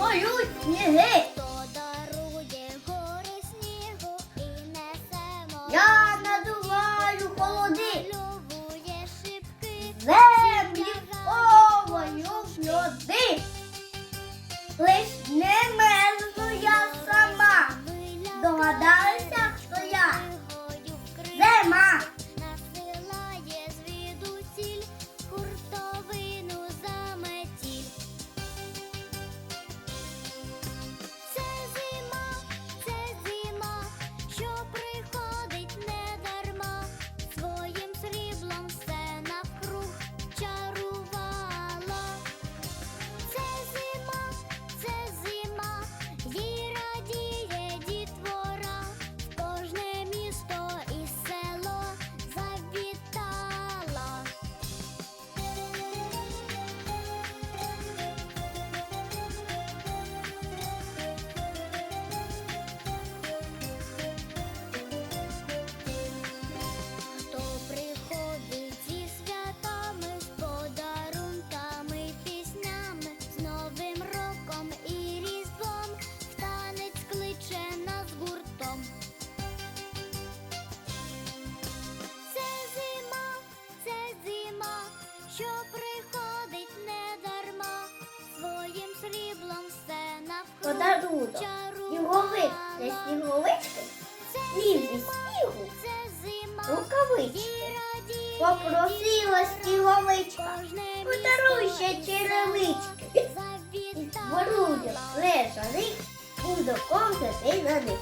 мою книги. Я що приходить не дарма, своїм сріблом все навколо Подарунок. Його вид для сніговички, ліві снігу, рукавички. Попросила сніговичка, подаруй ще черевички. І створює лежаний, буду ковзати на них.